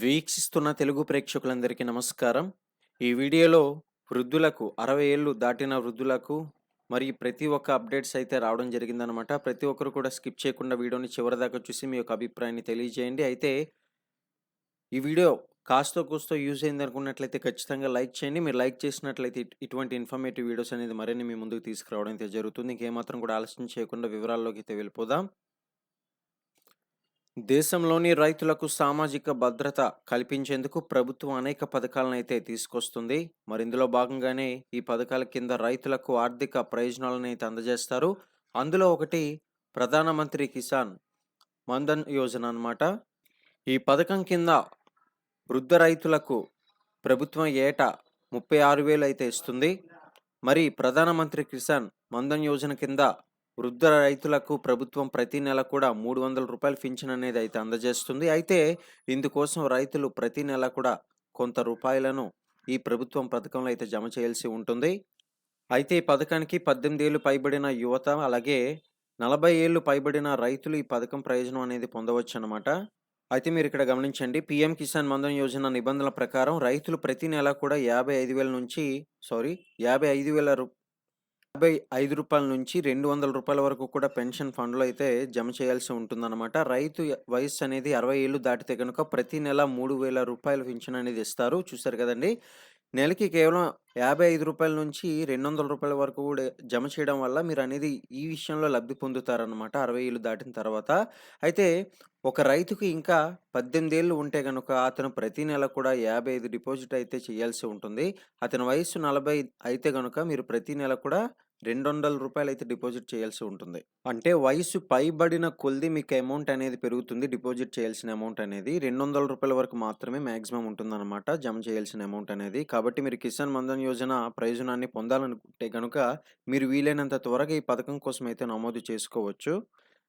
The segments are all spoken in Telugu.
వీక్షిస్తున్న తెలుగు ప్రేక్షకులందరికీ నమస్కారం. ఈ వీడియోలో వృద్ధులకు 60 ఏళ్ళు దాటిన వృద్ధులకు మరియు ప్రతి ఒక్క అప్డేట్స్ అయితే రావడం జరిగిందనమాట. ప్రతి ఒక్కరు కూడా స్కిప్ చేయకుండా వీడియోని చివరిదాకా చూసి మీ యొక్క అభిప్రాయాన్ని తెలియజేయండి. అయితే ఈ వీడియో కాస్తో కూస్తో యూజ్ అయిందనుకున్నట్లయితే ఖచ్చితంగా లైక్ చేయండి. మీరు లైక్ చేసినట్లయితే ఇటువంటి ఇన్ఫర్మేటివ్ వీడియోస్ అనేది మరిన్ని మీ ముందుకు తీసుకురావడం అయితే జరుగుతుంది. ఇంకేమాత్రం కూడా ఆలస్యం చేయకుండా వివరాల్లోకి అయితే వెళ్ళిపోదాం. దేశంలోని రైతులకు సామాజిక భద్రత కల్పించేందుకు ప్రభుత్వం అనేక పథకాలను అయితే తీసుకొస్తుంది. మరి ఇందులో భాగంగానే ఈ పథకాల కింద రైతులకు ఆర్థిక ప్రయోజనాలనైతే అందజేస్తారు. అందులో ఒకటి ప్రధానమంత్రి కిసాన్ మన్‌ధన్ యోజన అన్నమాట. ఈ పథకం కింద వృద్ధ రైతులకు ప్రభుత్వం ఏటా 36,000 అయితే ఇస్తుంది. మరి ప్రధానమంత్రి కిసాన్ మన్‌ధన్ యోజన కింద వృద్ధ రైతులకు ప్రభుత్వం ప్రతి నెల కూడా రూ. 300 పింఛన్ అనేది అయితే అందజేస్తుంది. అయితే ఇందుకోసం రైతులు ప్రతి నెల కూడా కొంత రూపాయలను ఈ ప్రభుత్వం పథకంలో అయితే జమ చేయాల్సి ఉంటుంది. అయితే ఈ పథకానికి పద్దెనిమిది ఏళ్ళు పైబడిన యువత అలాగే నలభై ఏళ్ళు పైబడిన రైతులు ఈ పథకం ప్రయోజనం అనేది పొందవచ్చు అనమాట అయితే మీరు ఇక్కడ గమనించండి. పీఎం కిసాన్ మన్‌ధన్ యోజన నిబంధనల ప్రకారం రైతులు ప్రతి నెల కూడా 55,000 నుంచి సారీ యాభై ఐదు వేల యాభై ఐదు రూపాయల నుంచి రెండు వందల రూపాయల వరకు కూడా పెన్షన్ ఫండ్‌లో అయితే జమ చేయాల్సి ఉంటుందన్నమాట. రైతు వయసు వయస్సు అనేది అరవై ఏళ్ళు దాటితే కనుక ప్రతి నెల మూడు వేల రూపాయల పెన్షన్ అనేది ఇస్తారు. చూసారు కదండీ! నెలకి కేవలం యాభై ఐదు రూపాయల నుంచి రెండు వందల రూపాయల వరకు కూడా జమ చేయడం వల్ల మీరు అనేది ఈ విషయంలో లబ్ధి పొందుతారన్నమాట 60 ఏళ్ళు దాటిన తర్వాత. అయితే ఒక రైతుకు ఇంకా పద్దెనిమిది ఏళ్ళు ఉంటే కనుక అతను ప్రతి నెల కూడా 55 డిపాజిట్ అయితే చేయాల్సి ఉంటుంది. అతని వయస్సు 40 అయితే కనుక మీరు ప్రతి నెల కూడా రెండు వందల రూపాయలు అయితే డిపాజిట్ చేయాల్సి ఉంటుంది. అంటే వయసు పైబడిన కొలిది మీకు అమౌంట్ అనేది పెరుగుతుంది. డిపాజిట్ చేయాల్సిన అమౌంట్ అనేది. రెండు వందల రూపాయల వరకు మాత్రమే మాక్సిమం ఉంటుందన్నమాట జమ చేయాల్సిన అమౌంట్ అనేది. కాబట్టి మీరు కిసాన్ మన్‌ధన్ యోజన ప్రయోజనాన్ని పొందాలనుకుంటే కనుక మీరు వీలైనంత త్వరగా ఈ పథకం కోసం అయితే నమోదు చేసుకోవచ్చు.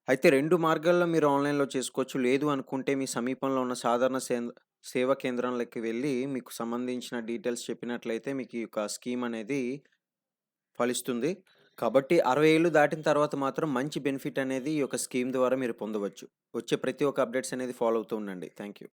అయితే రెండు మార్గాల్లో మీరు ఆన్‌లైన్‌లో చేసుకోవచ్చు. లేదు అనుకుంటే మీ సమీపంలో ఉన్న సాధారణ సేవా కేంద్రంలోకి వెళ్ళి మీకు సంబంధించిన డీటెయిల్స్ చెప్పినట్లయితే మీకు ఈ యొక్క స్కీమ్ అనేది ఫలిస్తుంది. కాబట్టి అరవై ఏళ్ళు దాటిన తర్వాత మాత్రం మంచి బెనిఫిట్ అనేది ఈ యొక్క స్కీమ్ ద్వారా మీరు పొందవచ్చు. వచ్చే ప్రతి ఒక్క అప్డేట్స్ అనేది ఫాలో అవుతూ ఉండండి. Thank you.